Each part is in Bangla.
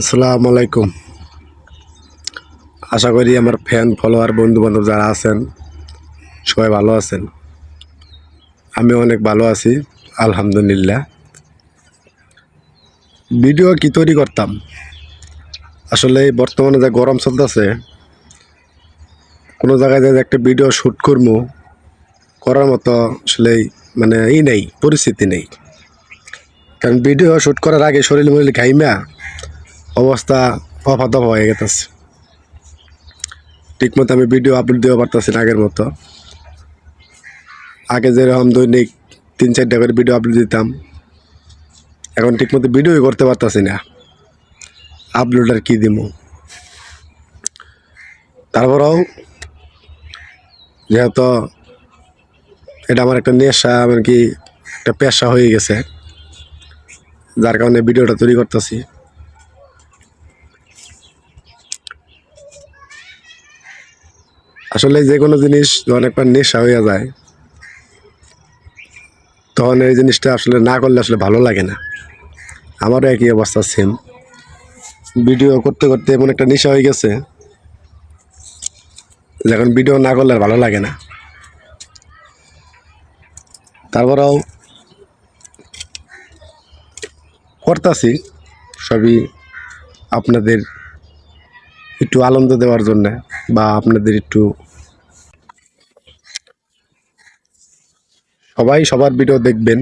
আসসালামু আলাইকুম। আশা করি আমার ফ্যান ফলোয়ার বন্ধু বান্ধব যারা আছেন, সবাই ভালো আছেন। আমি অনেক ভালো আছি, আলহামদুলিল্লাহ। ভিডিও কি তৈরি করতাম? আসলে বর্তমানে যে গরম চলতেছে, কোনো জায়গায় যে একটা ভিডিও শ্যুট করব করার মতো আসলে মানে ই নেই, পরিস্থিতি নেই। কারণ ভিডিও শ্যুট করার আগে শরীর মরিল ঘাইমা অবস্থা অফা দফা হয়ে গেতেছে। ঠিক মতো আমি ভিডিও আপলোড দিতে পারতেছি না আগের মতো। আগে যেরকম দৈনিক তিন, চারটা করে ভিডিও আপলোড দিতাম, এখন ঠিক মতো ভিডিওই করতে পারতেছি না। আপলোড আর কী দিব তারপরেও যেহেতু এটা আমার একটা নেশা মানে কি একটা পেশা হয়ে গেছে, যার কারণে ভিডিওটা তৈরি করতেছি। আসলে যে কোনো জিনিস যখন নেশা হয়ে যায়, তখন এই জিনিসটা আসলে না করলে আসলে ভালো লাগে না। আমারও একই অবস্থা সেম ভিডিও করতে করতে এমন একটা নেশা হয়ে গেছে যখন ভিডিও না করলে আর ভালো লাগে না। তারপরেও করতেছি, সবই আপনাদের একটু আনন্দ দেওয়ার জন্য বা আপনাদের একটু সবাই সবার ভিডিও দেখবেন,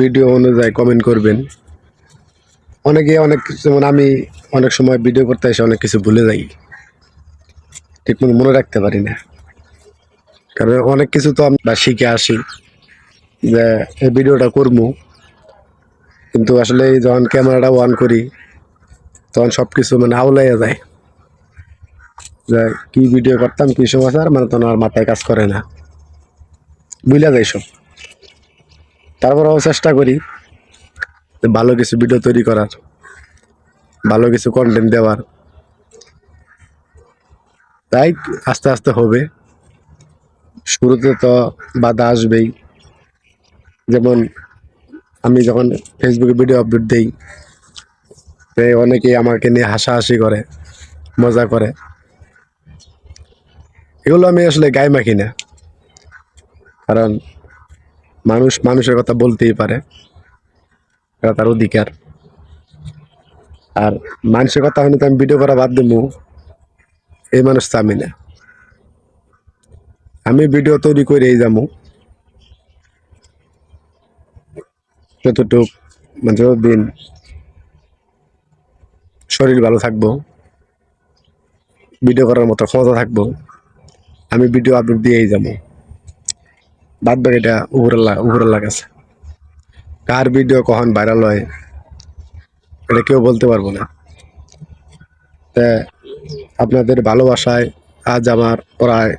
ভিডিও অনুযায়ী কমেন্ট করবেন। অনেকে অনেক কিছু, যেমন আমি অনেক সময় ভিডিও করতে এসে অনেক কিছু ভুলে যাই। ঠিক মতো মনে রাখতে পারি না। কারণ অনেক কিছু তো আমরা শিখে আসি যে এই ভিডিওটা করব। কিন্তু আসলে যখন ক্যামেরাটা অন করি তখন সব কিছু মানে আউলাইয়া যায়। যে কি ভিডিও করতাম, কি সমাচার মানে তখন আর মাথায় কাজ করে না। বুঝলা যায় সব। তারপরেও চেষ্টা করি ভালো কিছু ভিডিও তৈরি করার, ভালো কিছু কন্টেন্ট দেওয়ার। তাই আস্তে আস্তে হবে। শুরুতে তো বাধা আসবেই। যেমন আমি যখন ফেসবুকে ভিডিও আপলোড দিই অনেকেই আমাকে নিয়ে হাসাহাসি করে, মজা করে। এগুলো আমি আসলে গায়ে মাখি না। কারণ মানুষ মানুষের কথা বলতেই পারে, এটা তার অধিকার। আর মানুষের কথা হলে তো আমি ভিডিও করা বাদ দেবো এই মানুষ তো আমি না। আমি ভিডিও তৈরি করেই যাব যতটুক, যতদিন শরীর ভালো থাকব। ভিডিও করার মতো ক্ষমতা থাকব। আমি ভিডিও আপলোড দিয়েই যাব। বাদ বাকিটা উপরের উপরের লাগাছে। কার ভিডিও কখন ভাইরাল হয়, এটা কেউ বলতে পারব না। তা আপনাদের ভালোবাসায় আজ আমার প্রায়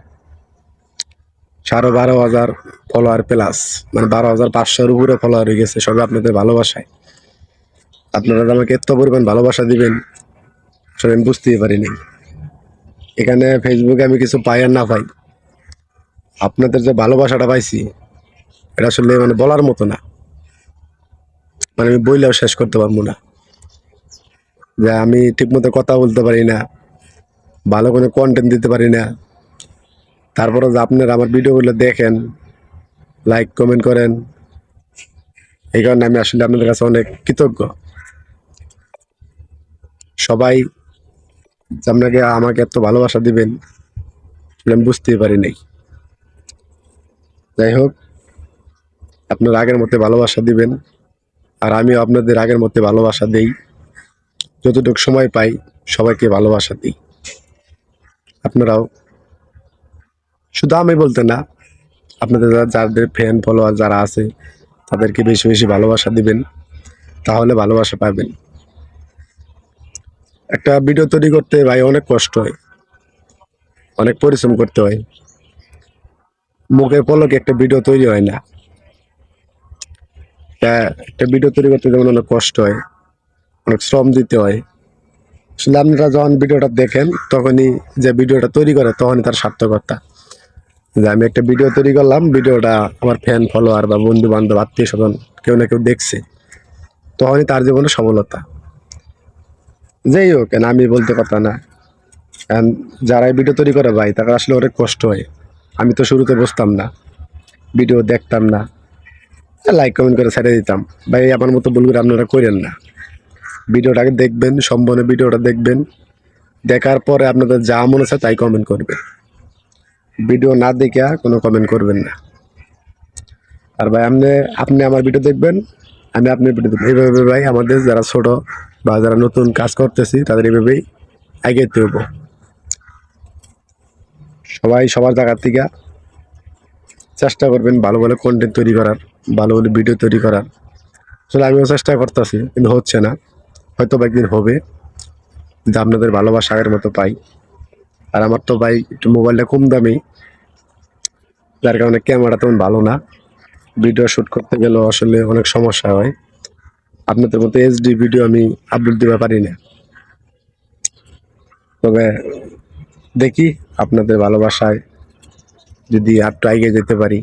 সাড়ে বারো হাজার ফলোয়ার প্লাস মানে বারো হাজার পাঁচশোর উপরে ফলোয়ার হয়ে গেছে সবে আপনাদের ভালোবাসায়। আপনারা আমাকে এত পরিমাণ ভালোবাসা দিবেন, আসলে আমি বুঝতেই পারিনি। এখানে ফেসবুকে আমি কিছু পাই আর না পাই। আপনাদের যে ভালোবাসাটা পাইছি, এটা আসলে মানে বলার মতো না। মানে আমি বইলেও শেষ করতে পারব না। যে আমি ঠিকমতো কথা বলতে পারি না, ভালো কোনো কন্টেন্ট দিতে পারি না। তারপরে যে আপনারা আমার ভিডিওগুলো দেখেন লাইক কমেন্ট করেন, এই কারণে আমি আসলে আপনাদের কাছে অনেক কৃতজ্ঞ। সবাই আপনাকে আমাকে এত ভালোবাসা দিবেন আমি বুঝতেই পারি নাই। যাই হোক, আপনার আগের মধ্যে ভালোবাসা দিবেন আর আমিও আপনাদের আগের মধ্যে ভালোবাসা দেই। যতটুকু সময় পাই সবাইকে ভালোবাসা দিই। আপনারাও, শুধু আমি বলতে না, আপনাদের যাদের ফ্যান ফলোয়ার যারা আছে, তাদেরকে বেশি বেশি ভালোবাসা দিবেন। তাহলে ভালোবাসা পাবেন। একটা ভিডিও তৈরি করতে ভাই অনেক কষ্ট হয়। অনেক পরিশ্রম করতে হয়। মুখের পলকে একটা ভিডিও তৈরি হয় না। একটা ভিডিও তৈরি করতে যেমন অনেক কষ্ট হয়, অনেক শ্রম দিতে হয়। আসলে আপনারা যখন ভিডিওটা দেখেন, তখনই যে ভিডিওটা তৈরি করে, তখনই তার সার্থকতা। যে আমি একটা ভিডিও তৈরি করলাম, ভিডিওটা আমার ফ্যান ফলোয়ার বা বন্ধু বান্ধব আত্মীয় স্বজন কেউ না কেউ দেখছে। তখনই তার জীবনে সফলতা। যাই হোক আমি বলতে কথা না। কারণ ভিডিও তৈরি করে ভাই, তারা আসলে অনেক কষ্ট হয়। আমি তো শুরুতে বসতাম না। ভিডিও দেখতাম না। লাইক কমেন্ট করে ছেড়ে দিতাম। ভাই, আমার মতো করে আপনারা করেন না। ভিডিওটাকে দেখবেন, সম্পূর্ণ ভিডিওটা দেখবেন। দেখার পরে আপনাদের যা মনে আছে তাই কমেন্ট করবেন। ভিডিও না দেখে কোনো কমেন্ট করবেন না। আর ভাই, আপনি আপনি আমার ভিডিও দেখবেন, আমি আপনার ভিডিও দেখবেন এইভাবে ভাই, আমাদের যারা ছোট বা যারা নতুন কাজ করতেছি, তাদের এভাবেই এগিয়ে হব সবাই সবার জায়গার থেকে চেষ্টা করবেন ভালো ভালো কন্টেন্ট তৈরি করার, ভালো ভালো ভিডিও তৈরি করার। আসলে আমিও চেষ্টা করতেছি, কিন্তু হচ্ছে না। হয়তো বা একদিন হবে যে আপনাদের ভালোবাসা আগের মতো পাই। আর আমার তো ভাই একটু মোবাইলটা কম দামি, যার কারণে ক্যামেরা তেমন ভালো না। ভিডিও শ্যুট করতে গেলেও আসলে অনেক সমস্যা হয়। আপনাদের মতো এইচডি ভিডিও আমি আপলোড দিতে পারি না। তবে দেখি আপনাদের ভালোবাসায় যদি আরটু এগিয়ে যেতে পারি।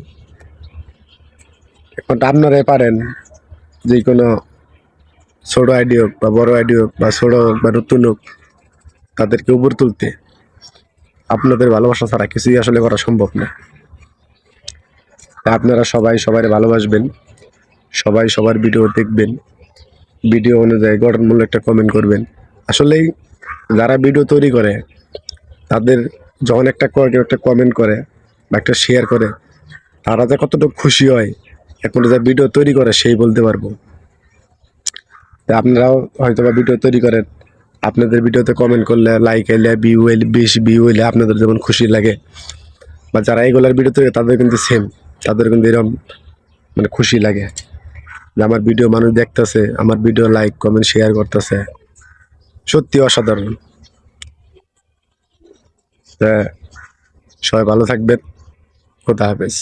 এখন তো আপনারাই পারেন যে কোনো ছোটো আইডি হোক বা বড়ো আইডি হোক বা ছোটো হোক বা নতুন হোক, তাদেরকে উপর তুলতে আপনাদের ভালোবাসা ছাড়া কিছুই আসলে করা সম্ভব না। আপনারা সবাই সবাই ভালোবাসবেন, সবাই সবার ভিডিও দেখবেন। ভিডিও অনুযায়ী গঠনমূলক একটা কমেন্ট করবেন। আসলেই যারা ভিডিও তৈরি করে, তাদের যখন একটা কেউ একটা কমেন্ট করে বা একটা শেয়ার করে, তারা যে কতটুকু খুশি হয়, এখন যা ভিডিও তৈরি করে সেই বলতে পারব। তা আপনারাও হয়তো বা ভিডিও তৈরি করেন, আপনাদের ভিডিওতে কমেন্ট করলে লাইক এলে ভিউ এলে, বেশি ভিউ এলে আপনাদের যেমন খুশি লাগে। বা যারা এগুলার ভিডিও তৈরি তাদের কিন্তু সেম তাদের কিন্তু এরকম মানে খুশি লাগে। যে আমার ভিডিও মানুষ দেখতেছে, আমার ভিডিও লাইক কমেন্ট শেয়ার করতেছে। সত্যি অসাধারণ। হ্যাঁ সবাই ভালো থাকবেন। খোদা হাফেজ।